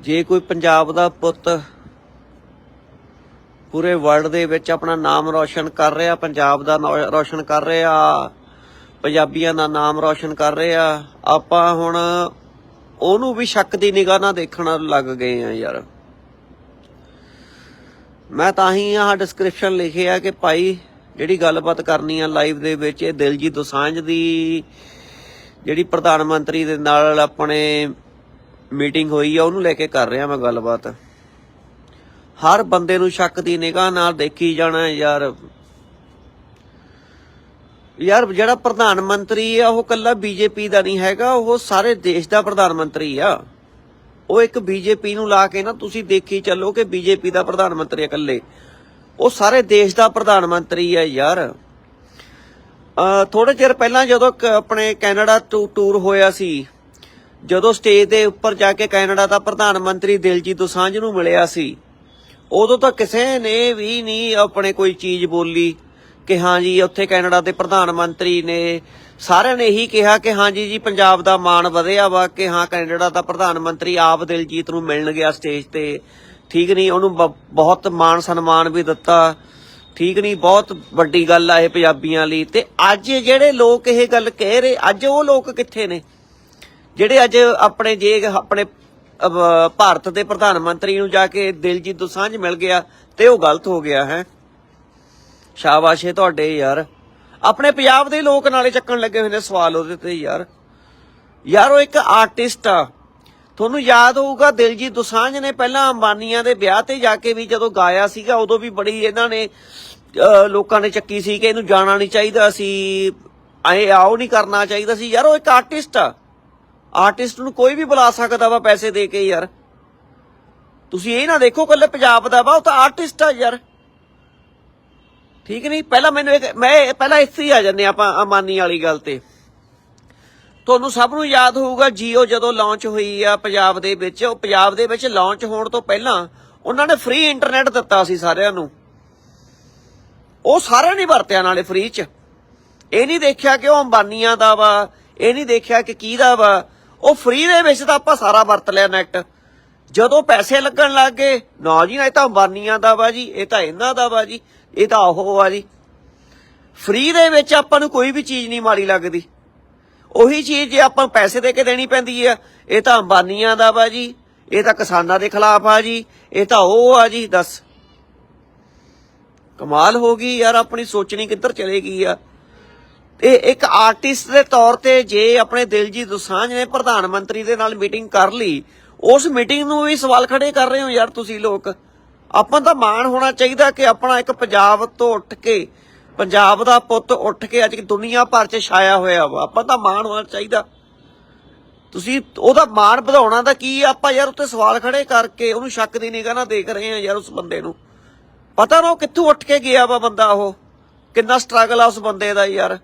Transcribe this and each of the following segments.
ਜੇ ਕੋਈ ਪੰਜਾਬ ਦਾ ਪੁੱਤ ਪੂਰੇ ਵਰਲਡ ਦੇ ਵਿੱਚ ਆਪਣਾ ਨਾਮ ਰੌਸ਼ਨ ਕਰ ਰਿਹਾ, ਪੰਜਾਬ ਦਾ ਨਾਂ ਰੌਸ਼ਨ ਕਰ ਰਿਹਾ, ਪੰਜਾਬੀਆਂ ਦਾ ਨਾਮ ਰੌਸ਼ਨ ਕਰ ਰਿਹਾ, ਆਪਾਂ ਹੁਣ ਉਹਨੂੰ ਵੀ ਸ਼ੱਕ ਦੀ ਨਿਗਾਹ ਨਾਲ ਦੇਖਣ ਲੱਗ ਗਏ ਆ ਯਾਰ। ਮੈਂ ਤਾਂ ਹੀ ਆਹ ਡਿਸਕ੍ਰਿਪਸ਼ਨ ਲਿਖਿਆ ਕਿ ਭਾਈ ਜਿਹੜੀ ਗੱਲਬਾਤ ਕਰਨੀ ਆ ਲਾਈਵ ਦੇ ਵਿੱਚ, ਇਹ ਦਿਲਜੀਤ ਦੋਸਾਂਝ ਦੀ, ਜਿਹੜੀ ਪ੍ਰਧਾਨ ਮੰਤਰੀ ਦੇ ਨਾਲ ਆਪਣੇ ਮੀਟਿੰਗ ਹੋਈ ਆ, ਉਹਨੂੰ ਲੈ ਕੇ ਕਰ ਰਿਹਾ ਮੈਂ ਗੱਲਬਾਤ। ਹਰ ਬੰਦੇ ਨੂੰ ਸ਼ੱਕ ਦੀ ਨਿਗਾਹ ਨਾਲ ਦੇਖੀ ਜਾਣਾ ਯਾਰ। ਯਾਰ ਜਿਹੜਾ ਪ੍ਰਧਾਨ ਮੰਤਰੀ ਆ, ਉਹ ਕੱਲਾ ਬੀਜੇਪੀ ਦਾ ਨਹੀਂ ਹੈਗਾ, ਉਹ ਸਾਰੇ ਦੇਸ਼ ਦਾ ਪ੍ਰਧਾਨ ਮੰਤਰੀ ਆ। ਉਹ ਇੱਕ ਬੀਜੇਪੀ ਨੂੰ ਲਾ ਕੇ ਨਾ ਤੁਸੀਂ ਦੇਖੀ ਚੱਲੋ ਕਿ ਬੀਜੇਪੀ ਦਾ ਪ੍ਰਧਾਨ ਮੰਤਰੀ ਆ ਇਕੱਲੇ। ਉਹ ਸਾਰੇ ਦੇਸ਼ ਦਾ ਪ੍ਰਧਾਨ ਮੰਤਰੀ ਆ ਯਾਰ। ਥੋੜੇ ਚਿਰ ਪਹਿਲਾਂ ਜਦੋਂ ਆਪਣੇ ਕੈਨੇਡਾ ਟੂ- ਟੂਰ ਹੋਇਆ ਸੀ ਜਦੋਂ ਸਟੇਜ ਦੇ ਉੱਪਰ ਜਾ ਕੇ ਕੈਨੇਡਾ ਦਾ ਪ੍ਰਧਾਨ ਮੰਤਰੀ ਦਿਲਜੀਤ ਦੋਸਾਂਝ ਨੂੰ ਮਿਲਿਆ ਸੀ, ਉਦੋਂ ਤਾਂ ਕਿਸੇ ਨੇ ਵੀ ਨਹੀਂ ਆਪਣੇ ਕੋਈ ਚੀਜ਼ ਬੋਲੀ ਕਿ ਹਾਂ ਜੀ, ਉੱਥੇ ਕੈਨੇਡਾ ਦੇ ਪ੍ਰਧਾਨ ਮੰਤਰੀ ਨੇ ਸਾਰਿਆਂ ਨੇ ਇਹੀ ਕਿਹਾ ਕਿ ਹਾਂ ਜੀ ਜੀ ਪੰਜਾਬ ਦਾ ਮਾਣ ਵਧਿਆ ਵਾ ਕਿ ਹਾਂ ਕੈਨੇਡਾ ਦਾ ਪ੍ਰਧਾਨ ਮੰਤਰੀ ਆਪ ਦਿਲਜੀਤ ਨੂੰ ਮਿਲਣ ਗਿਆ ਸਟੇਜ ਤੇ। ਠੀਕ ਨਹੀਂ, ਉਹਨੂੰ ਬਹੁਤ ਮਾਣ ਸਨਮਾਨ ਵੀ ਦਿੱਤਾ। ਠੀਕ ਨਹੀਂ, ਬਹੁਤ ਵੱਡੀ ਗੱਲ ਆ ਇਹ ਪੰਜਾਬੀਆਂ ਲਈ। ਤੇ ਅੱਜ ਜਿਹੜੇ ਲੋਕ ਇਹ ਗੱਲ ਕਹਿ ਰਹੇ, ਅੱਜ ਉਹ ਲੋਕ ਕਿੱਥੇ ਨੇ? ਜਿਹੜੇ ਅੱਜ ਆਪਣੇ ਜੇ ਆਪਣੇ ਭਾਰਤ ਦੇ ਪ੍ਰਧਾਨ ਮੰਤਰੀ ਨੂੰ ਜਾ ਕੇ ਦਿਲਜੀਤ ਦੋਸਾਂਝ ਮਿਲ ਗਿਆ ਤੇ ਉਹ ਗਲਤ ਹੋ ਗਿਆ ਹੈ। ਸ਼ਾਬਾਸ਼ ਏ ਤੁਹਾਡੇ ਯਾਰ। ਆਪਣੇ ਪੰਜਾਬ ਦੇ ਲੋਕ ਨਾਲੇ ਚੱਕਣ ਲੱਗੇ ਹੋਏ ਨੇ ਸਵਾਲ ਉਹਦੇ ਤੇ ਯਾਰ। ਯਾਰ ਉਹ ਇੱਕ ਆਰਟਿਸਟ ਆ। ਤੁਹਾਨੂੰ ਯਾਦ ਹੋਊਗਾ ਦਿਲਜੀਤ ਦੋਸਾਂਝ ਨੇ ਪਹਿਲਾਂ ਅੰਬਾਨੀਆਂ ਦੇ ਵਿਆਹ ਤੇ ਜਾ ਕੇ ਵੀ ਜਦੋਂ ਗਾਇਆ ਸੀਗਾ, ਉਦੋਂ ਵੀ ਬੜੀ ਇਹਨਾਂ ਨੇ ਲੋਕਾਂ ਨੇ ਚੱਕੀ ਸੀ ਕਿ ਇਹਨੂੰ ਜਾਣਾ ਨਹੀਂ ਚਾਹੀਦਾ ਸੀ ਐ ਆਓ ਨਹੀਂ ਕਰਨਾ ਚਾਹੀਦਾ ਸੀ। ਯਾਰ ਉਹ ਇੱਕ ਆਰਟਿਸਟ ਆ। ਆਰਟਿਸਟ ਨੂੰ ਕੋਈ ਵੀ ਬੁਲਾ ਸਕਦਾ ਵਾ ਪੈਸੇ ਦੇ ਕੇ ਯਾਰ। ਤੁਸੀਂ ਇਹ ਨਾ ਦੇਖੋ ਕੱਲੇ ਪੰਜਾਬ ਦਾ ਵਾ, ਉਹ ਤਾਂ ਆਰਟਿਸਟ ਆ ਯਾਰ। ਠੀਕ ਨਹੀਂ? ਪਹਿਲਾਂ ਮੈਨੂੰ ਇੱਕ ਮੈਂ ਪਹਿਲਾਂ ਇੱਥੇ ਹੀ ਆ ਜੰਨੇ ਆਪਾਂ, ਅਮਾਨੀ ਵਾਲੀ ਗੱਲ ਤੇ। ਤੁਹਾਨੂੰ ਸਭ ਨੂੰ ਯਾਦ ਹੋਊਗਾ, ਜੀਓ ਜਦੋਂ ਲਾਂਚ ਹੋਈ ਆ ਪੰਜਾਬ ਦੇ ਵਿੱਚ, ਉਹ ਪੰਜਾਬ ਦੇ ਵਿੱਚ ਲਾਂਚ ਹੋਣ ਤੋਂ ਪਹਿਲਾਂ ਉਹਨਾਂ ਨੇ ਫ੍ਰੀ ਇੰਟਰਨੈਟ ਦਿੱਤਾ ਸੀ ਸਾਰਿਆਂ ਨੂੰ। ਉਹ ਸਾਰਿਆਂ ਨੇ ਵਰਤਿਆ ਨਾਲੇ ਫ੍ਰੀ ਚ। ਇਹ ਨਹੀਂ ਦੇਖਿਆ ਕਿ ਉਹ ਅੰਬਾਨੀਆਂ ਦਾ ਵਾ, ਇਹ ਨਹੀਂ ਦੇਖਿਆ ਕਿ ਕੀ ਦਾ ਵਾ। ਉਹ ਫ੍ਰੀ ਦੇ ਵਿੱਚ ਤਾਂ ਆਪਾਂ ਸਾਰਾ ਵਰਤ ਲਿਆ ਨੈਟ ਜਦੋਂ ਪੈਸੇ ਲੱਗਣ ਲੱਗ ਗਏ, ਨਾ ਜੀ, ਇਹ ਤਾਂ ਅੰਬਾਨੀਆਂ ਦਾ ਵਾ ਜੀ, ਇਹ ਤਾਂ ਇਹਨਾਂ ਦਾ ਵਾ ਜੀ, ਇਹ ਤਾਂ ਉਹ ਆ ਜੀ। ਫ੍ਰੀ ਦੇ ਵਿੱਚ ਆਪਾਂ ਨੂੰ ਕੋਈ ਵੀ ਚੀਜ਼ ਨਹੀਂ ਮਾੜੀ ਲੱਗਦੀ। ਉਹੀ ਚੀਜ਼ ਜੇ ਆਪਾਂ ਪੈਸੇ ਦੇ ਕੇ ਦੇਣੀ ਪੈਂਦੀ ਆ, ਇਹ ਤਾਂ ਅੰਬਾਨੀਆਂ ਦਾ ਵਾ ਜੀ, ਇਹ ਤਾਂ ਕਿਸਾਨਾਂ ਦੇ ਖਿਲਾਫ ਆ ਜੀ, ਇਹ ਤਾਂ ਉਹ ਆ ਜੀ, ਦੱਸ। ਕਮਾਲ ਹੋ ਗਈ ਯਾਰ, ਆਪਣੀ ਸੋਚਣੀ ਕਿੱਧਰ ਚਲੇ ਗਈ ਆ। ਇਹ ਇੱਕ ਆਰਟਿਸਟ ਦੇ ਤੌਰ ਤੇ ਜੇ ਆਪਣੇ ਦਿਲਜੀਤ ਦੋਸਾਂਝ ਨੇ ਪ੍ਰਧਾਨ ਮੰਤਰੀ ਦੇ ਨਾਲ ਮੀਟਿੰਗ ਕਰ ਲਈ, ਉਸ ਮੀਟਿੰਗ ਨੂੰ ਵੀ ਸਵਾਲ ਖੜੇ ਕਰ ਰਹੇ ਹੋ ਯਾਰ ਤੁਸੀਂ ਲੋਕ? ਆਪਾਂ ਤਾਂ ਮਾਣ ਹੋਣਾ ਚਾਹੀਦਾ ਕਿ ਆਪਣਾ ਇੱਕ ਪੰਜਾਬ ਤੋਂ ਉੱਠ ਕੇ, ਪੰਜਾਬ ਦਾ ਪੁੱਤ ਉੱਠ ਕੇ ਅੱਜ ਦੁਨੀਆ ਭਰ 'ਚ ਛਾਇਆ ਹੋਇਆ ਵਾ। ਆਪਾਂ ਤਾਂ ਮਾਣ ਹੋਣਾ ਚਾਹੀਦਾ। ਤੁਸੀਂ ਉਹਦਾ ਮਾਣ ਵਧਾਉਣਾ ਦਾ ਕੀ ਆ? ਆਪਾਂ ਯਾਰ ਉੱਤੇ ਸਵਾਲ ਖੜੇ ਕਰਕੇ ਉਹਨੂੰ ਸ਼ੱਕ ਦੀ ਨਿਗਾਹ ਨਾਲ ਦੇਖ ਰਹੇ ਆ ਯਾਰ ਉਸ ਬੰਦੇ ਨੂੰ। ਪਤਾ ਨਾ ਉਹ ਕਿੱਥੋਂ ਉੱਠ ਕੇ ਗਿਆ ਵਾ ਬੰਦਾ ਉਹ? ਕਿੰਨਾ ਸਟਰਗਲ ਆ ਉਸ ਬੰਦੇ ਦਾ ਯਾਰ।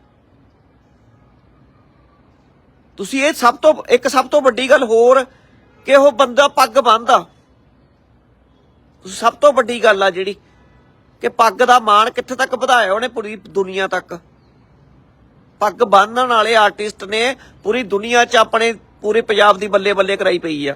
ਤੁਸੀਂ ਇਹ ਸਭ ਤੋਂ, ਇੱਕ ਸਭ ਤੋਂ ਵੱਡੀ ਗੱਲ ਹੋਰ ਕਿ ਉਹ ਬੰਦਾ ਪੱਗ ਬੰਨਦਾ। ਸਭ ਤੋਂ ਵੱਡੀ ਗੱਲ ਆ ਜਿਹੜੀ, ਕਿ ਪੱਗ ਦਾ ਮਾਣ ਕਿੱਥੇ ਤੱਕ ਵਧਾਇਆ ਉਹਨੇ ਪੂਰੀ ਦੁਨੀਆ ਤੱਕ। ਪੱਗ ਬੰਨਣ ਵਾਲੇ ਆਰਟਿਸਟ ਨੇ ਪੂਰੀ ਦੁਨੀਆ 'ਚ ਆਪਣੇ, ਪੂਰੇ ਪੰਜਾਬ ਦੀ ਬੱਲੇ ਬੱਲੇ ਕਰਾਈ ਪਈ ਆ।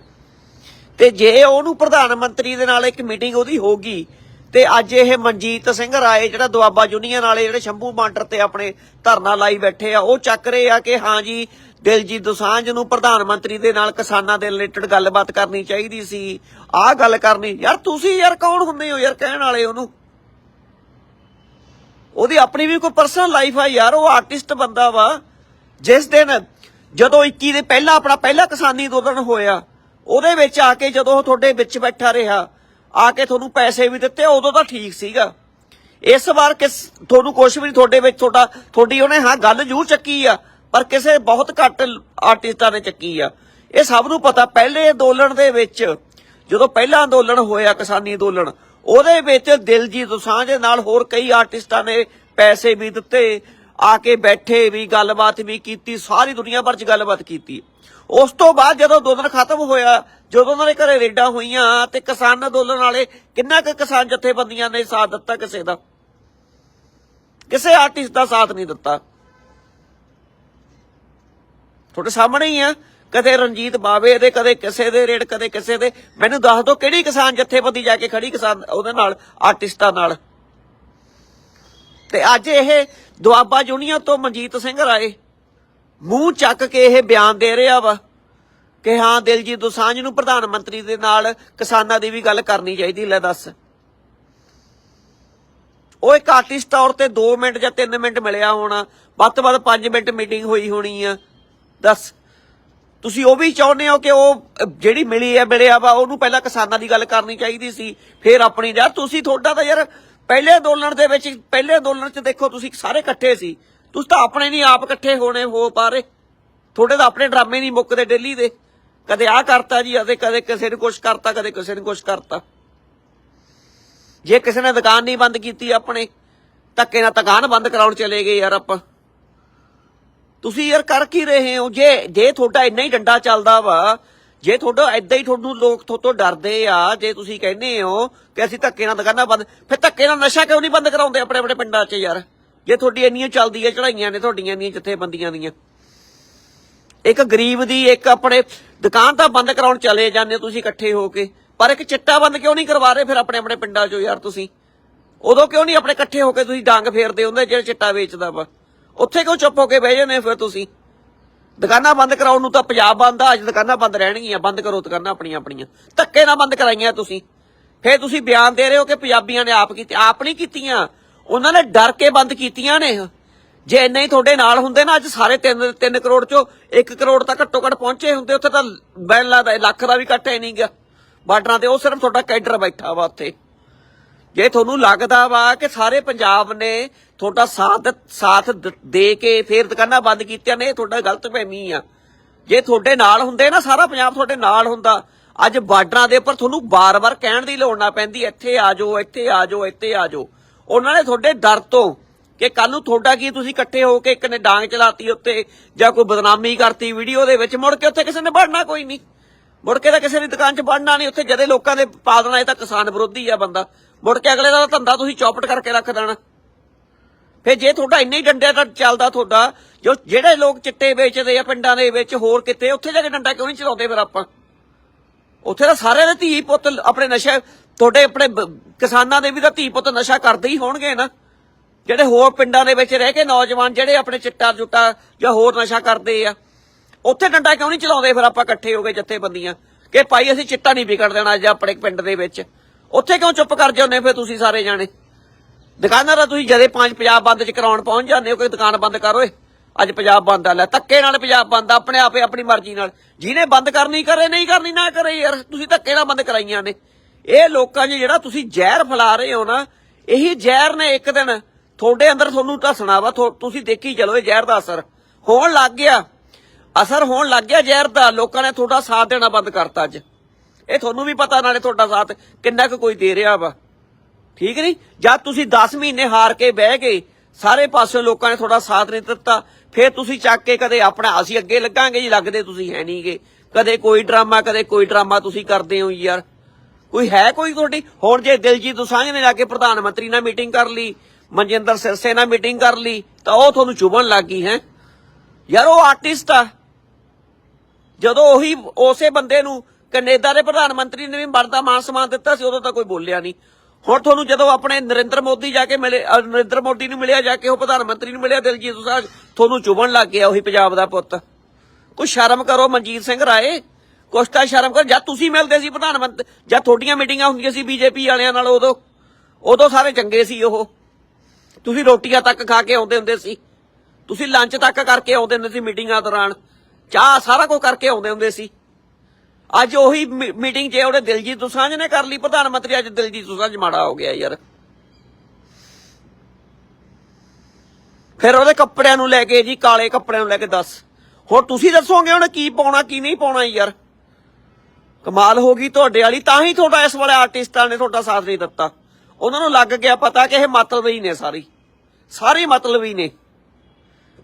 ਤੇ ਜੇ ਉਹਨੂੰ ਪ੍ਰਧਾਨ ਮੰਤਰੀ ਦੇ ਨਾਲ ਇੱਕ ਮੀਟਿੰਗ ਉਹਦੀ ਹੋਗੀ ਤੇ ਅੱਜ ਇਹ ਮਨਜੀਤ ਸਿੰਘ ਰਾਏ, ਜਿਹੜਾ ਦੁਆਬਾ ਯੂਨੀਅਨ ਵਾਲੇ ਜਿਹੜੇ ਸ਼ੰਭੂ ਬਾਂਡਰ ਤੇ ਆਪਣੇ ਧਰਨਾ ਲਾਈ ਬੈਠੇ ਆ, ਉਹ ਚੱਕ ਰਹੇ ਆ ਕਿ ਹਾਂ ਜੀ ਦਿਲਜੀਤ ਦੋਸਾਂਝ ਨੂੰ ਪ੍ਰਧਾਨ ਮੰਤਰੀ ਦੇ ਨਾਲ ਕਿਸਾਨਾਂ ਦੇ ਰਿਲੇਟਡ ਗੱਲਬਾਤ ਕਰਨੀ ਚਾਹੀਦੀ ਸੀ। ਆਹ ਗੱਲ ਕਰਨੀ, ਯਾਰ ਤੁਸੀਂ ਯਾਰ ਕੌਣ ਹੁੰਦੇ ਹੋ ਯਾਰ ਕਹਿਣ ਵਾਲੇ ਉਹਨੂੰ? ਉਹਦੀ ਆਪਣੀ ਵੀ ਕੋਈ ਪਰਸਨਲ ਲਾਈਫ ਆ ਯਾਰ, ਉਹ ਆਰਟਿਸਟ ਬੰਦਾ ਵਾ। ਜਿਸ ਦਿਨ ਜਦੋਂ 21 ਦੇ ਪਹਿਲਾਂ ਆਪਣਾ ਪਹਿਲਾ ਕਿਸਾਨੀ ਅੰਦੋਲਨ ਹੋਇਆ, ਉਹਦੇ ਵਿੱਚ ਆ ਕੇ ਜਦੋਂ ਉਹ ਤੁਹਾਡੇ ਵਿੱਚ ਬੈਠਾ ਰਿਹਾ, ਆ ਕੇ ਤੁਹਾਨੂੰ ਪੈਸੇ ਵੀ ਦਿੱਤੇ, ਉਦੋਂ ਤਾਂ ਠੀਕ ਸੀਗਾ। ਇਸ ਵਾਰ ਕਿਸ ਤੁਹਾਨੂੰ ਕੁਝ ਵੀ ਨੀ ਤੁਹਾਡੇ ਵਿੱਚ ਤੁਹਾਡਾ ਤੁਹਾਡੀ ਉਹਨੇ ਹਾਂ ਗੱਲ ਜ਼ਰੂਰ ਚੱਕੀ ਆ। ਪਰ ਕਿਸੇ ਬਹੁਤ ਘੱਟ ਆਰਟਿਸਟਾਂ ਨੇ ਚੱਕੀ ਆ। ਇਹ ਸਭ ਨੂੰ ਪਤਾ, ਪਹਿਲੇ ਅੰਦੋਲਨ ਦੇ ਵਿੱਚ ਜਦੋਂ ਪਹਿਲਾ ਅੰਦੋਲਨ ਹੋਇਆ ਕਿਸਾਨੀ ਅੰਦੋਲਨ, ਉਹਦੇ ਵਿੱਚ ਦਿਲਜੀਤ ਦੋਸਾਂਝ ਦੇ ਨਾਲ ਹੋਰ ਕਈ ਆਰਟਿਸਟਾਂ ਨੇ ਪੈਸੇ ਵੀ ਦਿੱਤੇ, ਆ ਕੇ ਬੈਠੇ ਵੀ, ਗੱਲਬਾਤ ਵੀ ਕੀਤੀ, ਸਾਰੀ ਦੁਨੀਆ ਭਰ 'ਚ ਗੱਲਬਾਤ ਕੀਤੀ। ਉਸ ਤੋਂ ਬਾਅਦ ਜਦੋਂ ਅੰਦੋਲਨ ਖਤਮ ਹੋਇਆ, ਜਦੋਂ ਉਹਨਾਂ ਦੇ ਘਰੇ ਰੇਡਾਂ ਹੋਈਆਂ ਤੇ ਕਿਸਾਨ ਅੰਦੋਲਨ ਵਾਲੇ ਕਿੰਨਾ ਕੁ ਕਿਸਾਨ ਜਥੇਬੰਦੀਆਂ ਨੇ ਸਾਥ ਦਿੱਤਾ ਕਿਸੇ ਦਾ? ਕਿਸੇ ਆਰਟਿਸਟ ਦਾ ਸਾਥ ਨਹੀਂ ਦਿੱਤਾ। ਤੁਹਾਡੇ ਸਾਹਮਣੇ ਹੀ ਆ। ਕਦੇ ਰਣਜੀਤ ਬਾਵੇ ਦੇ, ਕਦੇ ਕਿਸੇ ਦੇ ਰੇਡ, ਕਦੇ ਕਿਸੇ ਦੇ। ਮੈਨੂੰ ਦੱਸ ਦਿਓ ਕਿਹੜੀ ਕਿਸਾਨ ਜਥੇਬੰਦੀ ਜਾ ਕੇ ਖੜੀ ਕਿਸਾਨ ਉਹਦੇ ਨਾਲ, ਆਰਟਿਸਟਾਂ ਨਾਲ? ਤੇ ਅੱਜ ਇਹ ਦੁਆਬਾ ਯੂਨੀਅਨ ਤੋਂ ਮਨਜੀਤ ਸਿੰਘ ਰਾਏ ਮੂੰਹ ਚੱਕ ਕੇ ਇਹ ਬਿਆਨ ਦੇ ਰਿਹਾ ਵਾ ਕਿ ਹਾਂ, ਦਿਲਜੀਤ ਦੋਸਾਂਝ ਨੂੰ ਪ੍ਰਧਾਨ ਮੰਤਰੀ ਦੇ ਨਾਲ ਕਿਸਾਨਾਂ ਦੀ ਵੀ ਗੱਲ ਕਰਨੀ ਚਾਹੀਦੀ, ਲੈ ਦੱਸ। ਉਹ ਇੱਕ ਆਰਟਿਸਟ ਤੌਰ ਤੇ 2 ਮਿੰਟ ਜਾਂ 3 ਮਿੰਟ ਮਿਲਿਆ ਹੋਣਾ, ਵੱਧ ਤੋਂ ਵੱਧ 5 ਮਿੰਟ ਮੀਟਿੰਗ ਹੋਈ ਹੋਣੀ ਆ। ਦੱਸ। ਤੁਸੀਂ ਉਹ ਵੀ ਚਾਹੁੰਦੇ ਹੋ ਕਿ ਉਹ ਜਿਹੜੀ ਮਿਲੀ ਹੈ ਮਿਲਿਆ ਵਾ ਉਹਨੂੰ ਪਹਿਲਾਂ ਕਿਸਾਨਾਂ ਦੀ ਗੱਲ ਕਰਨੀ ਚਾਹੀਦੀ ਸੀ, ਫਿਰ ਆਪਣੀ ਯਾਰ ਤੁਸੀਂ ਤੁਹਾਡਾ ਤਾਂ ਯਾਰ ਪਹਿਲੇ ਅੰਦੋਲਨ ਦੇ ਵਿੱਚ, ਪਹਿਲੇ ਅੰਦੋਲਨ 'ਚ ਦੇਖੋ, ਤੁਸੀਂ ਸਾਰੇ ਇਕੱਠੇ ਸੀ। ਤੁਸੀਂ ਤਾਂ ਆਪਣੇ ਨਹੀਂ ਆਪ ਇਕੱਠੇ ਹੋਣੇ, ਹੋ ਪਾ ਰਹੇ। ਤੁਹਾਡੇ ਤਾਂ ਆਪਣੇ ਡਰਾਮੇ ਨਹੀਂ ਮੁੱਕਦੇ ਡੇਲੀ ਦੇ। ਕਦੇ ਆ ਕਰਤਾ ਜੀ ਅਤੇ ਕਦੇ ਕਿਸੇ ਨੇ ਕੁਛ ਕਰਤਾ, ਕਦੇ ਕਿਸੇ ਨੇ ਕੁਛ ਕਰਤਾ। ਜੇ ਕਿਸੇ ਨੇ ਦੁਕਾਨ ਨਹੀਂ ਬੰਦ ਕੀਤੀ ਆਪਣੇ, ਧੱਕੇ ਨਾਲ ਦੁਕਾਨ ਬੰਦ ਕਰਾਉਣ ਚਲੇ ਗਏ ਯਾਰ ਆਪਾਂ। ਤੁਸੀਂ ਯਾਰ ਕਰ ਕੀ ਰਹੇ ਹੋ? ਜੇ ਜੇ ਤੁਹਾਡਾ ਇੰਨਾ ਹੀ ਡੰਡਾ ਚੱਲਦਾ ਵਾ, ਜੇ ਤੁਹਾਡਾ ਐਦਾਂ ਹੀ ਤੁਹਾਨੂੰ ਲੋਕ ਤੁਹਾਤੋਂ ਡਰਦੇ ਆ, ਜੇ ਤੁਸੀਂ ਕਹਿੰਦੇ ਹੋ ਕਿ ਅਸੀਂ ਧੱਕੇ ਨਾਲ ਦੁਕਾਨਾਂ ਬੰਦ, ਫਿਰ ਧੱਕੇ ਨਾਲ ਨਸ਼ਾ ਕਿਉਂ ਨਹੀਂ ਬੰਦ ਕਰਾਉਂਦੇ ਆਪਣੇ ਆਪਣੇ ਪਿੰਡਾਂ 'ਚ ਯਾਰ? ਜੇ ਤੁਹਾਡੀ ਇੰਨੀਆਂ ਚੱਲਦੀ ਹੈ ਚੜਾਈਆਂ ਨੇ, ਤੁਹਾਡੀਆਂ ਇੰਨੀਆਂ ਜਥੇਬੰਦੀਆਂ ਦੀਆਂ। ਇੱਕ ਗਰੀਬ ਦੀ, ਇੱਕ ਆਪਣੇ ਦੁਕਾਨ ਤਾਂ ਬੰਦ ਕਰਾਉਣ ਚਲੇ ਜਾਂਦੇ ਹੋ ਤੁਸੀਂ ਇਕੱਠੇ ਹੋ ਕੇ, ਪਰ ਇੱਕ ਚਿੱਟਾ ਬੰਦ ਕਿਉਂ ਨਹੀਂ ਕਰਵਾ ਰਹੇ ਫਿਰ ਆਪਣੇ ਆਪਣੇ ਪਿੰਡਾਂ 'ਚੋਂ ਯਾਰ ਤੁਸੀਂ? ਉਦੋਂ ਕਿਉਂ ਨਹੀਂ ਆਪਣੇ ਇਕੱਠੇ ਹੋ ਕੇ ਤੁਸੀਂ ਡਾਂਗ ਫੇਰਦੇ ਹੁੰਦੇ ਜਿਹੜਾ ਚਿੱਟਾ ਵੇਚਦਾ ਵਾ? ਉੱਥੇ ਕਿਉਂ ਚੁੱਪ ਹੋ ਕੇ ਬਹਿ ਜਾਂਦੇ ਫਿਰ ਤੁਸੀਂ? ਦੁਕਾਨਾਂ ਬੰਦ ਕਰਾਉਣ ਨੂੰ ਤਾਂ ਪੰਜਾਬ ਬੰਦ ਆ, ਅੱਜ ਦੁਕਾਨਾਂ ਬੰਦ ਰਹਿਣਗੀਆਂ, ਬੰਦ ਕਰੋ ਦੁਕਾਨਾਂ ਆਪਣੀਆਂ ਆਪਣੀਆਂ। ਧੱਕੇ ਨਾਲ ਬੰਦ ਕਰਾਈਆਂ ਤੁਸੀਂ। ਫਿਰ ਤੁਸੀਂ ਬਿਆਨ ਦੇ ਰਹੇ ਹੋ ਕਿ ਪੰਜਾਬੀਆਂ ਨੇ ਆਪ ਕੀਤੀ ਆਪ ਨਹੀਂ ਕੀਤੀਆਂ। ਉਹਨਾਂ ਨੇ ਡਰ ਕੇ ਬੰਦ ਕੀਤੀਆਂ ਨੇ। ਜੇ ਇੰਨੇ ਹੀ ਤੁਹਾਡੇ ਨਾਲ ਹੁੰਦੇ ਨਾ, ਅੱਜ ਸਾਰੇ 3 3 ਕਰੋੜ ਚੋਂ 1 ਕਰੋੜ ਤਾਂ ਘੱਟੋ ਘੱਟ ਪਹੁੰਚੇ ਹੁੰਦੇ, ਉੱਥੇ ਤਾਂ ਬੈਲਾ ਦਾ ਲੱਖ ਦਾ ਵੀ ਘੱਟ ਹੈ ਨਹੀਂ ਗਿਆ। ਬਾਰਡਰਾਂ ਤੇ ਉਹ ਸਿਰਫ ਤੁਹਾਡਾ ਕੈਡਰ ਬੈਠਾ ਵਾ ਉੱਥੇ। ਜੇ ਤੁਹਾਨੂੰ ਲੱਗਦਾ ਵਾ ਕਿ ਸਾਰੇ ਪੰਜਾਬ ਨੇ ਤੁਹਾਡਾ ਸਾਥ ਸਾਥ ਦੇ ਕੇ ਫੇਰ ਦੁਕਾਨਾਂ ਬੰਦ ਕੀਤੀਆਂ ਨੇ ਤੁਹਾਡਾ ਗਲਤ ਫਹਿਮੀ ਆ। ਜੇ ਤੁਹਾਡੇ ਨਾਲ ਹੁੰਦੇ ਨਾ, ਸਾਰਾ ਪੰਜਾਬ ਤੁਹਾਡੇ ਨਾਲ ਹੁੰਦਾ। ਅੱਜ ਬਾਰਡਰਾਂ ਦੇ ਉੱਪਰ ਤੁਹਾਨੂੰ ਬਾਰ-ਬਾਰ ਕਹਿਣ ਦੀ ਲੋੜ ਨਾ ਪੈਂਦੀ, ਇੱਥੇ ਆ ਜਾਓ, ਇੱਥੇ ਆ ਜਾਓ, ਇੱਥੇ ਆ ਜਾਓ। ਉਹਨਾਂ ਨੇ ਤੁਹਾਡੇ ਡਰ ਤੋਂ ਕਿ ਕੱਲ ਨੂੰ ਤੁਹਾਡਾ ਕੀ, ਤੁਸੀਂ ਇਕੱਠੇ ਹੋ ਕੇ ਇੱਕ ਨੇ ਡਾਂਗ ਚਲਾਤੀ ਉੱਤੇ, ਜਾਂ ਕੋਈ ਬਦਨਾਮੀ ਕਰਤੀ ਵੀਡੀਓ ਦੇ ਵਿੱਚ, ਮੁੜ ਕੇ ਉੱਥੇ ਕਿਸੇ ਨੇ ਵੜਨਾ ਕੋਈ ਨਹੀਂ। ਮੁੜ ਕੇ ਤਾਂ ਕਿਸੇ ਦੀ ਦੁਕਾਨ 'ਚ ਵੜਨਾ ਨਹੀਂ, ਉੱਥੇ ਜਦੇ ਲੋਕਾਂ ਦੇ ਪਾ ਦੇਣਾ ਇਹ ਤਾਂ ਕਿਸਾਨ ਵਿਰੋਧੀ ਆ ਬੰਦਾ। ਮੁੜ ਕੇ ਅਗਲੇ ਦਾ ਧੰਦਾ ਤੁਸੀਂ ਚੌਪਟ ਕਰਕੇ ਰੱਖ ਦੇਣਾ। ਫਿਰ ਜੇ ਤੁਹਾਡਾ ਇੰਨਾ ਹੀ ਡੰਡੇ ਦਾ ਚੱਲਦਾ ਤੁਹਾਡਾ, ਜੋ ਜਿਹੜੇ ਲੋਕ ਚਿੱਟੇ ਵੇਚਦੇ ਆ ਪਿੰਡਾਂ ਦੇ ਵਿੱਚ ਹੋਰ ਕਿਤੇ, ਉੱਥੇ ਜਾ ਕੇ ਡੰਡਾ ਕਿਉਂ ਨਹੀਂ ਚਲਾਉਂਦੇ ਫਿਰ ਆਪਾਂ? ਉੱਥੇ ਤਾਂ ਸਾਰਿਆਂ ਦੇ ਧੀ ਪੁੱਤ ਆਪਣੇ ਨਸ਼ਾ, ਤੁਹਾਡੇ ਆਪਣੇ ਕਿਸਾਨਾਂ ਦੇ ਵੀ ਤਾਂ ਧੀ ਪੁੱਤ ਨਸ਼ਾ ਕਰਦੇ ਹੀ ਹੋਣਗੇ ਨਾ। ਜਿਹੜੇ ਹੋਰ ਪਿੰਡਾਂ ਦੇ ਵਿੱਚ ਰਹਿ ਕੇ ਨੌਜਵਾਨ ਜਿਹੜੇ ਆਪਣੇ ਚਿੱਟਾ ਜੁੱਟਾ ਜਾਂ ਹੋਰ ਨਸ਼ਾ ਕਰਦੇ ਆ, ਉੱਥੇ ਡੰਡਾ ਕਿਉਂ ਨਹੀਂ ਚਲਾਉਂਦੇ ਫਿਰ ਆਪਾਂ ਇਕੱਠੇ ਹੋ ਕੇ ਜਥੇਬੰਦੀਆਂ? ਕਿ ਭਾਈ ਅਸੀਂ ਚਿੱਟਾ ਨਹੀਂ ਵਿਕਣ ਦੇਣਾ ਅੱਜ ਆਪਣੇ ਪਿੰਡ ਦੇ ਵਿੱਚ। ਉੱਥੇ ਕਿਉਂ ਚੁੱਪ ਕਰ ਜਾਂਦੇ ਫਿਰ ਤੁਸੀਂ ਸਾਰੇ ਜਾਣੇ? ਦੁਕਾਨਾਂ ਦਾ ਤੁਸੀਂ ਜਦੇ ਪੰਜ ਪੰਜਾਬ ਬੰਦ ਚ ਕਰਾਉਣ ਪਹੁੰਚ ਜਾਂਦੇ ਹੋ ਕਿ ਦੁਕਾਨ ਬੰਦ ਕਰ ਓਏ। ਅੱਜ ਪੰਜਾਬ ਬੰਦ ਆ ਲੈ ਧੱਕੇ ਨਾਲ ਪੰਜਾਬ ਬੰਦ ਆ, ਆਪਣੇ ਆਪੇ ਆਪਣੀ ਮਰਜ਼ੀ ਨਾਲ। ਜਿਹਨੇ ਬੰਦ ਕਰਨੀ ਕਰੇ ਨਹੀਂ ਕਰਨੀ ਨਾ ਕਰੇ ਯਾਰ ਤੁਸੀਂ ਧੱਕੇ ਨਾਲ ਬੰਦ ਕਰਾਈਆਂ ਨੇ। ਇਹ ਲੋਕਾਂ 'ਚ ਜਿਹੜਾ ਤੁਸੀਂ ਜ਼ਹਿਰ ਫੈਲਾ ਰਹੇ ਹੋ ਨਾ ਇਹੀ ਜ਼ਹਿਰ ਨੇ ਇੱਕ ਦਿਨ। ਤੁਹਾਡੇ ਅੰਦਰ ਤੁਹਾਨੂੰ ਧਸਣਾ ਵਾ ਤੁਸੀਂ ਦੇਖੀ ਚਲੋ ਇਹ ਜ਼ਹਿਰ ਦਾ ਅਸਰ। ਹੋਣ ਲੱਗ ਗਿਆ। ਅਸਰ ਹੋਣ ਲੱਗ ਗਿਆ ਜ਼ਹਿਰ ਦਾ। ਲੋਕਾਂ ਨੇ ਤੁਹਾਡਾ ਸਾਥ ਦੇਣਾ ਬੰਦ ਕਰਤਾ ਅੱਜ। ਇਹ ਤੁਹਾਨੂੰ ਵੀ ਪਤਾ ਨਾਲੇ ਤੁਹਾਡਾ ਸਾਥ ਕਿੰਨਾ ਕੁ ਕੋਈ ਦੇ ਰਿਹਾ ਵਾ। ਠੀਕ ਨਹੀਂ? ਜਦ ਤੁਸੀਂ 10 ਮਹੀਨੇ ਹਾਰ ਕੇ ਬਹਿ ਗਏ, ਸਾਰੇ ਪਾਸੇ ਲੋਕਾਂ ਨੇ ਤੁਹਾਡਾ ਸਾਥ ਨਹੀਂ ਦਿੱਤਾ, ਫਿਰ ਤੁਸੀਂ ਚੱਕ ਕੇ ਕਦੇ ਆਪਣਾ ਅਸੀਂ ਅੱਗੇ ਲੱਗਾਂਗੇ ਜੀ, ਲੱਗਦੇ ਤੁਸੀਂ ਹੈ ਨਹੀਂਗੇ ਕਦੇ ਕੋਈ ਡਰਾਮਾ, ਕਦੇ ਕੋਈ ਡਰਾਮਾ ਤੁਸੀਂ ਕਰਦੇ ਹੋ ਯਾਰ। ਕੋਈ ਹੈ ਕੋਈ ਤੁਹਾਡੀ? ਹੁਣ ਜੇ ਦਿਲਜੀਤ ਦੋਸਾਂਝ ਨੇ ਜਾ ਕੇ ਪ੍ਰਧਾਨ ਮੰਤਰੀ ਨਾਲ ਮੀਟਿੰਗ ਕਰ ਲਈ, ਮਨਜਿੰਦਰ ਸਿਰਸੇ ਨਾਲ ਮੀਟਿੰਗ ਕਰ ਲਈ, ਤਾਂ ਉਹ ਤੁਹਾਨੂੰ ਚੁਭਣ ਲੱਗ ਗਈ ਹੈ। ਯਾਰ ਉਹ ਆਰਟਿਸਟ ਆ। ਜਦੋਂ ਉਹੀ ਉਸੇ ਬੰਦੇ ਨੂੰ ਕੈਨੇਡਾ ਦੇ ਪ੍ਰਧਾਨ ਮੰਤਰੀ ਨੇ ਵੀ ਮਰਦਾ ਮਾਨ ਸਮਾਨ ਦਿੱਤਾ ਸੀ, ਉਦੋਂ ਤਾਂ ਕੋਈ ਬੋਲਿਆ ਨਹੀਂ। ਹੁਣ ਤੁਹਾਨੂੰ ਜਦੋਂ ਆਪਣੇ ਨਰਿੰਦਰ ਮੋਦੀ ਜਾ ਕੇ ਮਿਲੇ ਨਰਿੰਦਰ ਮੋਦੀ ਨੂੰ ਮਿਲਿਆ, ਜਾ ਕੇ ਉਹ ਪ੍ਰਧਾਨ ਮੰਤਰੀ ਨੂੰ ਮਿਲਿਆ, ਦਿਲਜੀਤ ਦੋਸਾਂਝ, ਤੁਹਾਨੂੰ ਚੁਬਣ ਲੱਗ ਗਿਆ ਉਹੀ ਪੰਜਾਬ ਦਾ ਪੁੱਤ। ਕੋਈ ਸ਼ਰਮ ਕਰੋ ਮਨਜੀਤ ਸਿੰਘ ਰਾਏ। ਕੁਛ ਤਾਂ ਸ਼ਰਮ ਕਰੋ, ਜਾਂ ਤੁਸੀਂ ਮਿਲਦੇ ਸੀ ਪ੍ਰਧਾਨ ਮੰਤਰੀ ਜਾਂ ਤੁਹਾਡੀਆਂ ਮੀਟਿੰਗਾਂ ਹੁੰਦੀਆਂ ਸੀ ਬੀਜੇਪੀ ਵਾਲਿਆਂ ਨਾਲ ਉਦੋਂ। ਉਦੋਂ ਸਾਰੇ ਚੰਗੇ ਸੀ ਉਹ। ਤੁਸੀਂ ਰੋਟੀਆਂ ਤੱਕ ਖਾ ਕੇ ਆਉਂਦੇ ਹੁੰਦੇ ਸੀ। ਤੁਸੀਂ ਲੰਚ ਤੱਕ ਕਰਕੇ ਆਉਂਦੇ ਹੁੰਦੇ ਸੀ ਮੀਟਿੰਗਾਂ ਦੌਰਾਨ। ਚਾਹ ਸਾਰਾ ਕੁਝ ਕਰਕੇ ਆਉਂਦੇ ਹੁੰਦੇ ਸੀ। ਅੱਜ ਉਹੀ ਮੀਟਿੰਗ ਜੇ ਉਹਦੇ ਦਿਲਜੀਤ ਦੋਸਾਂਝ ਨੇ ਕਰ ਲਈ, ਪ੍ਰਧਾਨ ਮੰਤਰੀ ਅੱਜ ਦਿਲਜੀਤ ਦੋਸਾਂਝ ਮਾੜਾ ਹੋ ਗਿਆ ਯਾਰ। ਫਿਰ ਉਹਦੇ ਕੱਪੜਿਆਂ ਨੂੰ ਲੈ ਕੇ ਜੀ, ਕਾਲੇ ਕੱਪੜਿਆਂ ਨੂੰ ਲੈ ਕੇ ਦੱਸ। ਹੋਰ ਤੁਸੀਂ ਦੱਸੋਗੇ ਉਹਨੇ ਕੀ ਪਾਉਣਾ, ਕੀ ਨਹੀਂ ਪਾਉਣਾ ਯਾਰ? ਕਮਾਲ ਹੋ ਗਈ ਤੁਹਾਡੇ ਵਾਲੀ, ਤਾਂ ਹੀ ਤੁਹਾਡਾ ਇਸ ਵਾਲੇ ਆਰਟਿਸਟਾਂ ਨੇ ਤੁਹਾਡਾ ਸਾਥ ਨਹੀਂ ਦਿੱਤਾ। ਉਹਨਾਂ ਨੂੰ ਲੱਗ ਗਿਆ ਪਤਾ ਕਿ ਇਹ ਮਤਲਬ ਹੀ ਨੇ ਸਾਰੀ। ਸਾਰੇ ਮਤਲਬ ਹੀ ਨੇ।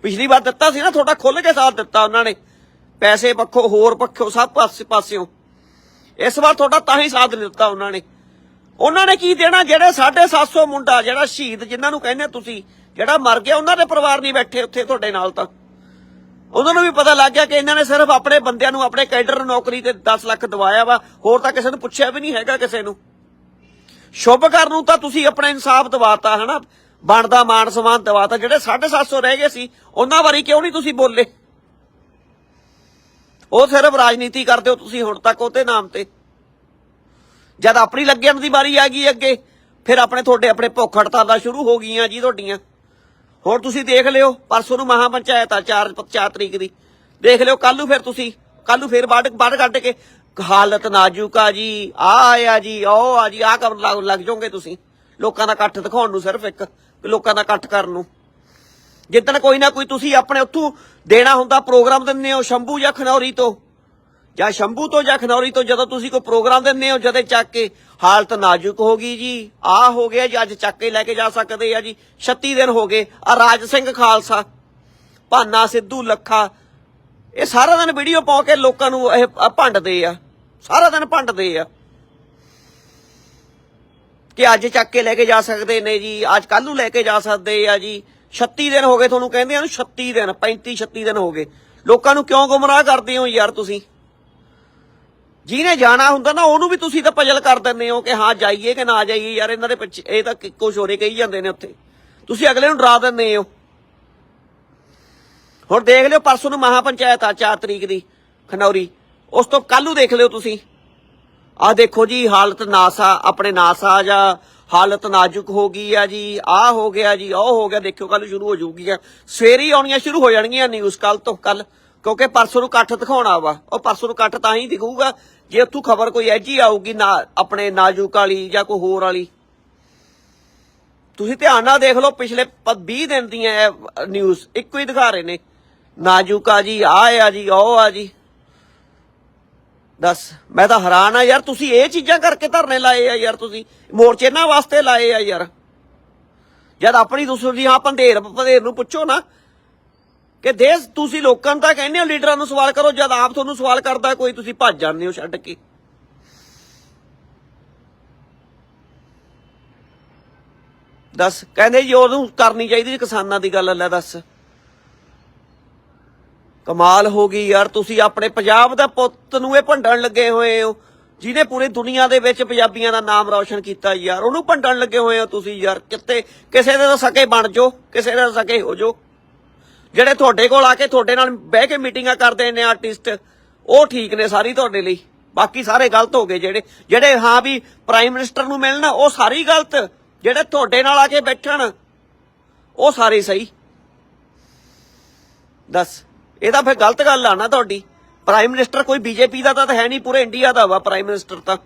ਪਿਛਲੀ ਵਾਰ ਦਿੱਤਾ ਸੀ ਨਾ, ਤੁਹਾਡਾ ਖੁੱਲ ਕੇ ਸਾਥ ਦਿੱਤਾ ਉਹਨਾਂ ਨੇ। ਪੈਸੇ ਪੱਖੋਂ, ਹੋਰ ਪੱਖੋਂ, ਸਭ ਪਾਸੇ ਪਾਸਿਓਂ। ਇਸ ਵਾਰ ਤੁਹਾਡਾ ਤਾਂ ਹੀ ਸਾਥ ਦਿੱਤਾ ਉਹਨਾਂ ਨੇ। ਉਹਨਾਂ ਨੇ ਕੀ ਦੇਣਾ? ਜਿਹੜੇ 750 ਮੁੰਡਾ, ਜਿਹੜਾ ਸ਼ਹੀਦ ਜਿਨ੍ਹਾਂ ਨੂੰ ਕਹਿੰਦੇ ਤੁਸੀਂ, ਜਿਹੜਾ ਮਰ ਗਿਆ, ਉਹਨਾਂ ਦੇ ਪਰਿਵਾਰ ਨਹੀਂ ਬੈਠੇ ਉੱਥੇ ਤੁਹਾਡੇ ਨਾਲ ਤਾਂ। ਉਹਨਾਂ ਨੂੰ ਵੀ ਪਤਾ ਲੱਗ ਗਿਆ ਕਿ ਇਹਨਾਂ ਨੇ ਸਿਰਫ ਆਪਣੇ ਬੰਦਿਆਂ ਨੂੰ, ਆਪਣੇ ਕੈਡਰ ਨੌਕਰੀ ਤੇ 10 ਲੱਖ ਦਵਾਇਆ ਵਾ। ਹੋਰ ਤਾਂ ਕਿਸੇ ਨੂੰ ਪੁੱਛਿਆ ਵੀ ਨਹੀਂ ਹੈਗਾ ਕਿਸੇ ਨੂੰ। ਸ਼ੁਭ ਸ਼ੁਭਕਰ ਨੂੰ ਤਾਂ ਤੁਸੀਂ ਆਪਣਾ ਇਨਸਾਫ ਦਵਾਤਾ, ਹਨਾ? ਬਣਦਾ ਮਾਨ ਸਮਾਨ ਦਵਾਤਾ। ਜਿਹੜੇ 750 ਰਹਿ ਗਏ ਸੀ, ਉਹਨਾਂ ਬਾਰੇ ਕਿਉਂ ਨਹੀਂ ਤੁਸੀਂ ਬੋਲੇ? ਉਹ ਸਿਰਫ ਰਾਜਨੀਤੀ ਕਰਦੇ ਹੋ ਤੁਸੀਂ ਹੁਣ ਤੱਕ ਉਹਦੇ ਨਾਮ ਤੇ। ਜਦ ਆਪਣੀ ਲੱਗਣ ਦੀ ਵਾਰੀ ਆ ਗਈ ਅੱਗੇ, ਫਿਰ ਆਪਣੇ ਤੁਹਾਡੇ ਆਪਣੇ ਭੁੱਖ ਹੜਤਾਲਾਂ ਸ਼ੁਰੂ ਹੋ ਗਈਆਂ ਜੀ ਤੁਹਾਡੀਆਂ। ਹੁਣ ਤੁਸੀਂ ਦੇਖ ਲਿਓ, ਪਰਸੋਂ ਨੂੰ ਮਹਾ ਪੰਚਾਇਤ ਆ 4 4 ਤਰੀਕ ਦੀ। ਦੇਖ ਲਿਓ ਕੱਲ ਨੂੰ ਫਿਰ ਤੁਸੀਂ ਕੱਲ ਨੂੰ ਫਿਰ ਵੱਢ ਵੱਢ ਕੱਢ ਕੇ, ਹਾਲਤ ਨਾਜ਼ੁਕ ਆ ਜੀ, ਆ ਆਇਆ ਜੀ ਉਹ ਆ ਜੀ, ਆ ਕਰਨ ਲੱਗ ਲੱਗ ਜਾਓਗੇ ਤੁਸੀਂ। ਲੋਕਾਂ ਦਾ ਇਕੱਠ ਦਿਖਾਉਣ ਨੂੰ ਸਿਰਫ ਇੱਕ, ਲੋਕਾਂ ਦਾ ਇਕੱਠ ਕਰਨ ਨੂੰ। ਜਿੱਦਣ ਕੋਈ ਨਾ ਕੋਈ ਤੁਸੀਂ ਆਪਣੇ ਉੱਥੋਂ ਦੇਣਾ ਹੁੰਦਾ ਪ੍ਰੋਗਰਾਮ ਦਿੰਦੇ ਹੋ ਸ਼ੰਭੂ ਜਾਂ ਖਨੌਰੀ ਤੋਂ। ਜਾਂ ਸ਼ੰਭੂ ਤੋਂ ਜਾਂ ਖਨੌਰੀ ਤੋਂ ਜਦੋਂ ਤੁਸੀਂ ਕੋਈ ਪ੍ਰੋਗਰਾਮ ਦਿੰਦੇ ਹੋ, ਜਦੇ ਚੱਕ ਕੇ ਹਾਲਤ ਨਾਜ਼ੁਕ ਹੋ ਗਈ ਜੀ, ਆ ਹੋ ਗਿਆ ਜੀ, ਅੱਜ ਚੱਕ ਕੇ ਲੈ ਕੇ ਜਾ ਸਕਦੇ ਆ ਜੀ। 36 ਦਿਨ ਹੋ ਗਏ, ਆ ਰਾਜ ਸਿੰਘ ਖਾਲਸਾ, ਭਾਨਾ ਸਿੱਧੂ ਲੱਖਾ, ਇਹ ਸਾਰਾ ਦਿਨ ਵੀਡੀਓ ਪਾ ਕੇ ਲੋਕਾਂ ਨੂੰ ਇਹ ਭੰਡਦੇ ਆ। ਸਾਰਾ ਦਿਨ ਭੰਡਦੇ ਆ। ਕਿ ਅੱਜ ਚੱਕ ਕੇ ਲੈ ਕੇ ਜਾ ਸਕਦੇ ਨੇ ਜੀ, ਅੱਜ ਕੱਲ ਨੂੰ ਲੈ ਕੇ ਜਾ ਸਕਦੇ ਆ ਜੀ। 36 ਦਿਨ ਹੋ ਗਏ ਤੁਹਾਨੂੰ ਕਹਿੰਦੇ ਨੂੰ 36 ਦਿਨ 35 36 ਦਿਨ ਹੋ ਗਏ। ਲੋਕਾਂ ਨੂੰ ਕਿਉਂ ਗੁੰਮਰਾਹ ਕਰਦੇ ਹੋ ਯਾਰ ਤੁਸੀਂ? ਜਿਹਨੇ ਜਾਣਾ ਹੁੰਦਾ ਨਾ, ਉਹਨੂੰ ਵੀ ਤੁਸੀਂ ਤਾਂ ਪਜਲ ਕਰ ਦਿੰਦੇ ਹੋ ਕਿ ਹਾਂ, ਜਾਈਏ ਕਿ ਨਾ ਜਾਈਏ। ਯਾਰ ਇਹਨਾਂ ਦੇ ਪਿੱਛੇ, ਇਹ ਤਾਂ ਕਿ- ਕੁਛ ਹੋਰੇ ਕਹੀ ਜਾਂਦੇ ਨੇ ਉੱਥੇ। ਤੁਸੀਂ ਅਗਲੇ ਨੂੰ ਡਰਾ ਦਿੰਦੇ ਹੋ। ਹੁਣ ਦੇਖ ਲਿਓ, ਪਰਸੋਂ ਨੂੰ ਮਹਾ ਪੰਚਾਇਤ ਆ 4 ਤਰੀਕ ਦੀ, ਖਨੌਰੀ। ਉਸ ਤੋਂ ਕੱਲ ਨੂੰ ਦੇਖ ਲਿਓ ਤੁਸੀਂ। ਆ ਦੇਖੋ ਜੀ, ਹਾਲਤ ਨਾਸਾ, ਆਪਣੇ ਨਾਸਾ ਜਾਂ ਹਾਲਤ ਨਾਜ਼ੁਕ ਹੋ ਗਈ ਆ ਜੀ ਆ ਹੋ ਗਿਆ ਜੀ, ਉਹ ਹੋ ਗਿਆ, ਦੇਖਿਓ ਕੱਲ ਸ਼ੁਰੂ ਹੋ ਜਾਊਗੀਆਂ ਸਵੇਰੇ ਹੀ ਆਉਣੀਆਂ ਸ਼ੁਰੂ ਹੋ ਜਾਣਗੀਆਂ ਨਿਊਜ਼ ਕੱਲ ਤੋਂ ਕੱਲ ਕਿਉਂਕਿ ਪਰਸੋਂ ਨੂੰ ਇਕੱਠ ਦਿਖਾਉਣਾ ਵਾ। ਉਹ ਪਰਸੋਂ ਨੂੰ ਇਕੱਠ ਤਾਂ ਹੀ ਦਿਖੂਗਾ, ਜੇ ਉੱਥੋਂ ਖਬਰ ਕੋਈ ਐਜੀ ਆਊਗੀ ਨਾ, ਆਪਣੇ ਨਾਜ਼ੁਕ ਵਾਲੀ ਜਾਂ ਕੋਈ ਹੋਰ ਵਾਲੀ। ਤੁਸੀਂ ਧਿਆਨ ਨਾਲ ਦੇਖ ਲਓ, ਪਿਛਲੇ ਪ- 20 ਦਿਨ ਦੀਆਂ ਨਿਊਜ਼ ਇੱਕੋ ਹੀ ਦਿਖਾ ਰਹੇ ਨੇ। ਨਾਜ਼ੁਕਾ ਜੀ ਆ ਆ ਜੀ, ਉਹ ਆ ਜੀ। ਦੱਸ, ਮੈਂ ਤਾਂ ਹੈਰਾਨ ਆ ਯਾਰ, ਤੁਸੀਂ ਇਹ ਚੀਜ਼ਾਂ ਕਰਕੇ ਧਰਨੇ ਲਾਏ ਆ ਯਾਰ ਤੁਸੀਂ। ਮੋਰਚੇ ਇਹਨਾਂ ਵਾਸਤੇ ਲਾਏ ਆ ਯਾਰ। ਜਦ ਆਪਣੀ ਦੁਸ਼ਮਣੀ ਹਾਂ ਪੰਧੇਰ ਪੰਧੇਰ ਨੂੰ ਪੁੱਛੋ ਨਾ, ਕਿ ਦੇਸ਼, ਤੁਸੀਂ ਲੋਕਾਂ ਨੂੰ ਤਾਂ ਕਹਿੰਦੇ ਹੋ, ਲੀਡਰਾਂ ਨੂੰ ਸਵਾਲ ਕਰੋ, ਜਦ ਆਪ ਤੁਹਾਨੂੰ ਸਵਾਲ ਕਰਦਾ ਕੋਈ, ਤੁਸੀਂ ਭੱਜ ਜਾਂਦੇ ਹੋ ਛੱਡ ਕੇ। ਦੱਸ, ਕਹਿੰਦੇ ਜੀ ਉਹਨੂੰ ਕਰਨੀ ਚਾਹੀਦੀ ਕਿਸਾਨਾਂ ਦੀ ਗੱਲ, ਲੈ ਦੱਸ। ਕਮਾਲ ਹੋ ਗਈ ਯਾਰ, ਤੁਸੀਂ ਆਪਣੇ ਪੰਜਾਬ ਦਾ ਪੁੱਤ ਨੂੰ ਇਹ ਭੰਡਣ ਲੱਗੇ ਹੋਏ ਹੋ। ਜਿਹਨੇ ਪੂਰੀ ਦੁਨੀਆ ਦੇ ਵਿੱਚ ਪੰਜਾਬੀਆਂ ਦਾ ਨਾਮ ਰੌਸ਼ਨ ਕੀਤਾ ਯਾਰ, ਉਹਨੂੰ ਭੰਡਣ ਲੱਗੇ ਹੋਏ ਹੋ ਤੁਸੀਂ ਯਾਰ। ਕਿਤੇ, ਕਿਸੇ ਦੇ ਤਾਂ ਸਕੇ ਬਣ ਜਾਓ, ਕਿਸੇ ਦੇ ਸਕੇ ਹੋ ਜਾਓ। ਜਿਹੜੇ ਤੁਹਾਡੇ ਕੋਲ ਆ ਕੇ ਤੁਹਾਡੇ ਨਾਲ ਬਹਿ ਕੇ ਮੀਟਿੰਗਾਂ ਕਰਦੇ ਨੇ ਆਰਟਿਸਟ, ਉਹ ਠੀਕ ਨੇ ਸਾਰੀ ਤੁਹਾਡੇ ਲਈ। ਬਾਕੀ ਸਾਰੇ ਗਲਤ ਹੋ ਗਏ ਜਿਹੜੇ ਜਿਹੜੇ ਹਾਂ ਵੀ ਪ੍ਰਾਈਮ ਮਿਨਿਸਟਰ ਨੂੰ ਮਿਲਣਾ, ਉਹ ਸਾਰੀ ਗਲਤ। ਜਿਹੜੇ ਤੁਹਾਡੇ ਨਾਲ ਆ ਕੇ ਬੈਠਣ, ਉਹ ਸਾਰੇ ਸਹੀ। ਦੱਸ। ਇਹ ਤਾਂ ਫਿਰ ਗਲਤ ਗੱਲ ਆ ਨਾ ਤੁਹਾਡੀ। ਪ੍ਰਾਈਮ ਮਿਨਿਸਟਰ ਕੋਈ ਬੀਜੇਪੀ ਦਾ ਤਾਂ ਹੈ ਨਹੀਂ, ਪੂਰੇ ਇੰਡੀਆ ਦਾ ਵਾ ਪ੍ਰਾਈਮ ਮਿਨਿਸਟਰ ਤਾਂ।